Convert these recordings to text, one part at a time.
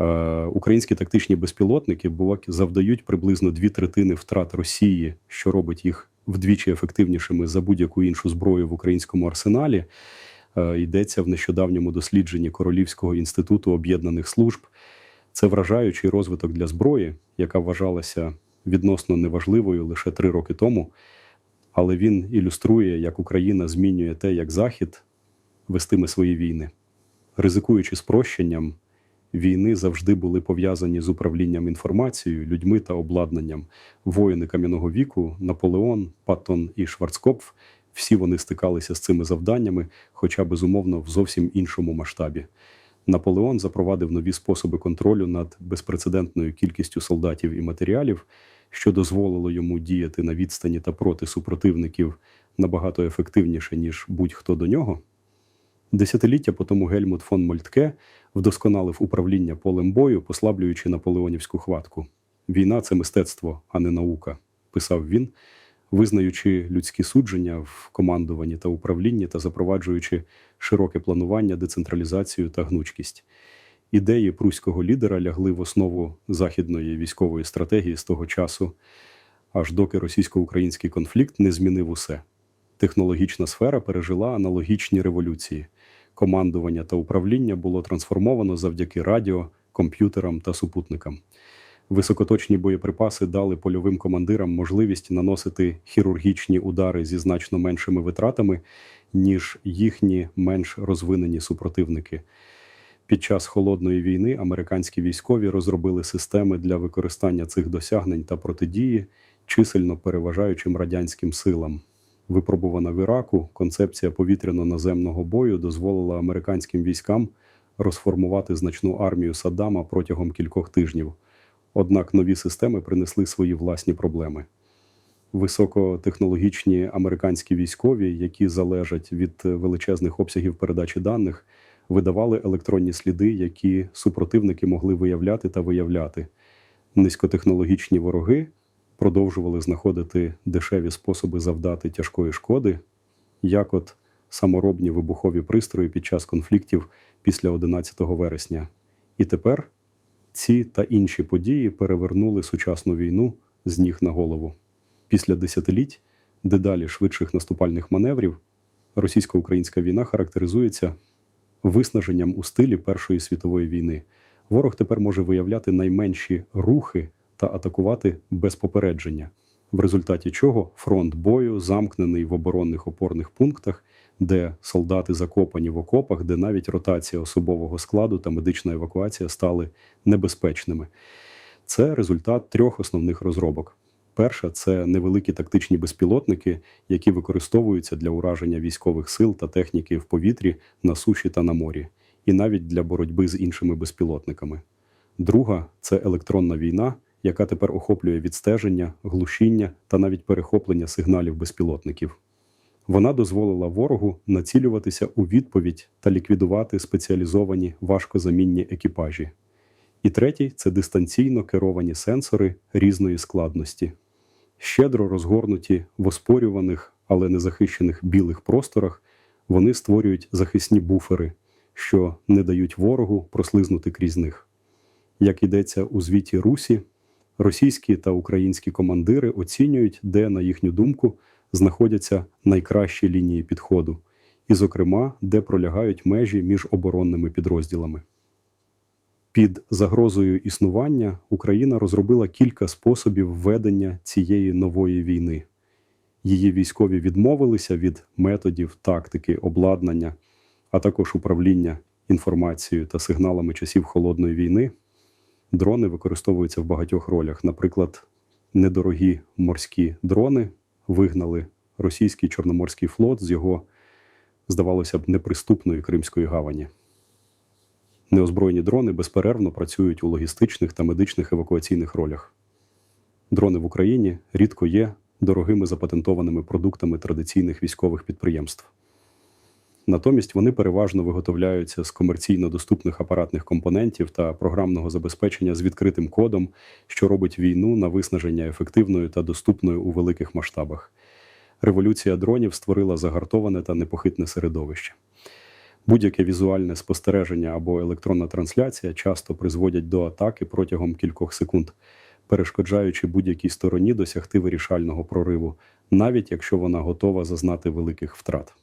Е, Українські тактичні безпілотники завдають приблизно дві третини втрат Росії, що робить їх вдвічі ефективнішими за будь-яку іншу зброю в українському арсеналі. Е, Йдеться в нещодавньому дослідженні Королівського інституту об'єднаних служб. Це вражаючий розвиток для зброї, яка вважалася відносно неважливою лише три роки тому. Але він ілюструє, як Україна змінює те, як Захід вестиме свої війни. Ризикуючи спрощенням, війни завжди були пов'язані з управлінням інформацією, людьми та обладнанням. Воїни кам'яного віку, Наполеон, Паттон і Шварцкопф всі вони стикалися з цими завданнями, хоча безумовно в зовсім іншому масштабі. Наполеон запровадив нові способи контролю над безпрецедентною кількістю солдатів і матеріалів, що дозволило йому діяти на відстані та проти супротивників набагато ефективніше, ніж будь-хто до нього. Десятиліття по тому Гельмут фон Мольтке вдосконалив управління полем бою, послаблюючи наполеонівську хватку. Війна це мистецтво, а не наука, писав він, визнаючи людські судження в командуванні та управлінні та запроваджуючи широке планування, децентралізацію та гнучкість. Ідеї пруського лідера лягли в основу західної військової стратегії з того часу, аж доки російсько-український конфлікт не змінив усе. Технологічна сфера пережила аналогічні революції. Командування та управління було трансформовано завдяки радіо, комп'ютерам та супутникам. Високоточні боєприпаси дали польовим командирам можливість наносити хірургічні удари зі значно меншими витратами, ніж їхні менш розвинені супротивники. Під час холодної війни американські військові розробили системи для використання цих досягнень та протидії, чисельно переважаючим радянським силам. Випробувана в Іраку, концепція повітряно-наземного бою дозволила американським військам розформувати значну армію Саддама протягом кількох тижнів. Однак нові системи принесли свої власні проблеми. Високотехнологічні американські військові, які залежать від величезних обсягів передачі даних, видавали електронні сліди, які супротивники могли виявляти та виявляти. Низькотехнологічні вороги продовжували знаходити дешеві способи завдати тяжкої шкоди, як от саморобні вибухові пристрої під час конфліктів після 11 вересня. І тепер ці та інші події перевернули сучасну війну з ніг на голову. Після десятиліть дедалі швидших наступальних маневрів російсько-українська війна характеризується виснаженням у стилі Першої світової війни. Ворог тепер може виявляти найменші рухи та атакувати без попередження, в результаті чого фронт бою замкнений в оборонних опорних пунктах, де солдати закопані в окопах, де навіть ротація особового складу та медична евакуація стали небезпечними. Це результат трьох основних розробок. Перша це невеликі тактичні безпілотники, які використовуються для ураження військових сил та техніки в повітрі, на суші та на морі, і навіть для боротьби з іншими безпілотниками. Друга це електронна війна, яка тепер охоплює відстеження, глушіння та навіть перехоплення сигналів безпілотників. Вона дозволила ворогу націлюватися у відповідь та ліквідувати спеціалізовані важкозамінні екіпажі. І третій це дистанційно керовані сенсори різної складності, щедро розгорнуті в оспорюваних, але незахищених білих просторах, вони створюють захисні буфери, що не дають ворогу прослизнути крізь них. Як йдеться у звіті Русі, російські та українські командири оцінюють, де, на їхню думку, знаходяться найкращі лінії підходу, і, зокрема, де пролягають межі між оборонними підрозділами. Під загрозою існування Україна розробила кілька способів ведення цієї нової війни. Її військові відмовилися від методів, тактики, обладнання, а також управління інформацією та сигналами часів холодної війни. Дрони використовуються в багатьох ролях. Наприклад, недорогі морські дрони вигнали російський Чорноморський флот з його, здавалося б, неприступної Кримської гавані. Неозброєні дрони безперервно працюють у логістичних та медичних евакуаційних ролях. Дрони в Україні рідко є дорогими запатентованими продуктами традиційних військових підприємств. Натомість вони переважно виготовляються з комерційно доступних апаратних компонентів та програмного забезпечення з відкритим кодом, що робить війну на виснаження ефективною та доступною у великих масштабах. Революція дронів створила загартоване та непохитне середовище. Будь-яке візуальне спостереження або електронна трансляція часто призводять до атаки протягом кількох секунд, перешкоджаючи будь-якій стороні досягти вирішального прориву, навіть якщо вона готова зазнати великих втрат.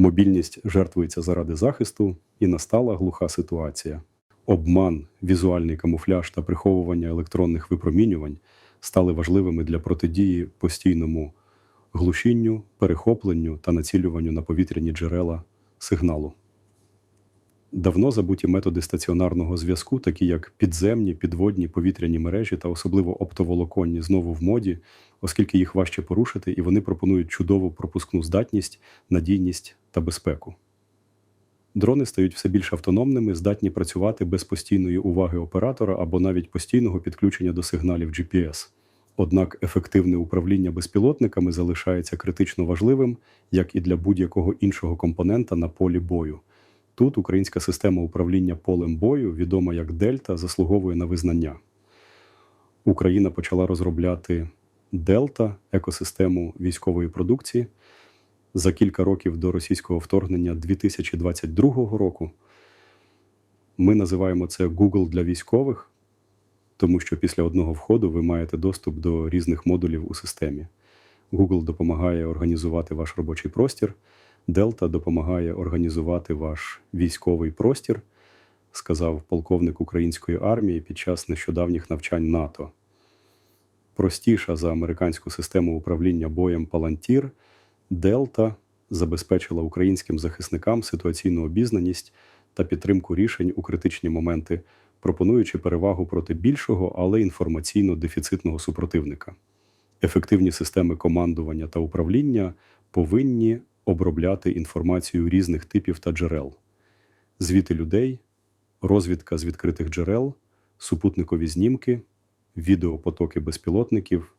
Мобільність жертвується заради захисту, і настала глуха ситуація. Обман, візуальний камуфляж та приховування електронних випромінювань стали важливими для протидії постійному глушінню, перехопленню та націлюванню на повітряні джерела сигналу. Давно забуті методи стаціонарного зв'язку, такі як підземні, підводні, повітряні мережі та особливо оптоволоконні, знову в моді, оскільки їх важче порушити, і вони пропонують чудову пропускну здатність, надійність та безпеку. Дрони стають все більш автономними, здатні працювати без постійної уваги оператора або навіть постійного підключення до сигналів GPS. Однак ефективне управління безпілотниками залишається критично важливим, як і для будь-якого іншого компонента на полі бою. Тут українська система управління полем бою, відома як Дельта, заслуговує на визнання. Україна почала розробляти Дельта екосистему військової продукції за кілька років до російського вторгнення 2022 року. Ми називаємо це Google для військових, тому що після одного входу ви маєте доступ до різних модулів у системі. Google допомагає організувати ваш робочий простір, Delta допомагає організувати ваш військовий простір, сказав полковник української армії під час нещодавніх навчань НАТО. Простіша за американську систему управління боєм Palantir, Delta забезпечила українським захисникам ситуаційну обізнаність та підтримку рішень у критичні моменти, пропонуючи перевагу проти більшого, але інформаційно дефіцитного супротивника. Ефективні системи командування та управління повинні обробляти інформацію різних типів та джерел, звіти людей, розвідка з відкритих джерел, супутникові знімки, відеопотоки безпілотників,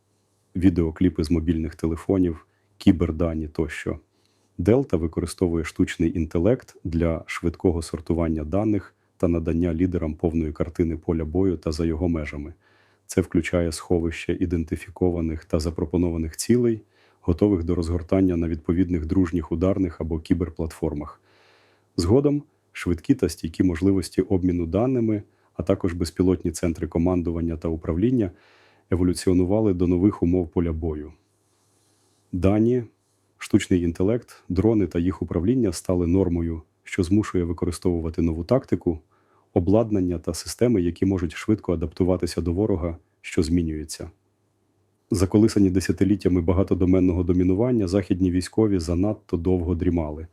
відеокліпи з мобільних телефонів, кібердані тощо. Delta використовує штучний інтелект для швидкого сортування даних та надання лідерам повної картини поля бою та за його межами. Це включає сховище ідентифікованих та запропонованих цілей, готових до розгортання на відповідних дружніх ударних або кіберплатформах. Згодом швидкі та стійкі можливості обміну даними, а також безпілотні центри командування та управління еволюціонували до нових умов поля бою. Дані, штучний інтелект, дрони та їх управління стали нормою, що змушує використовувати нову тактику, обладнання та системи, які можуть швидко адаптуватися до ворога, що змінюється. Заколисані десятиліттями багатодоменного домінування, західні військові занадто довго дрімали,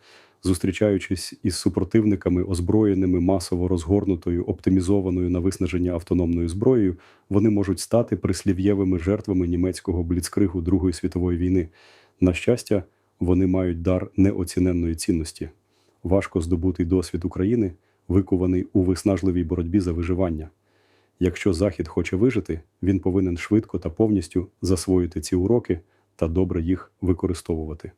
зустрічаючись із супротивниками, озброєними масово розгорнутою, оптимізованою на виснаження автономною зброєю, вони можуть стати прислів'євими жертвами німецького бліцкригу Другої світової війни. На щастя, вони мають дар неоціненної цінності, важко здобутий досвід України, викуваний у виснажливій боротьбі за виживання. Якщо Захід хоче вижити, він повинен швидко та повністю засвоїти ці уроки та добре їх використовувати.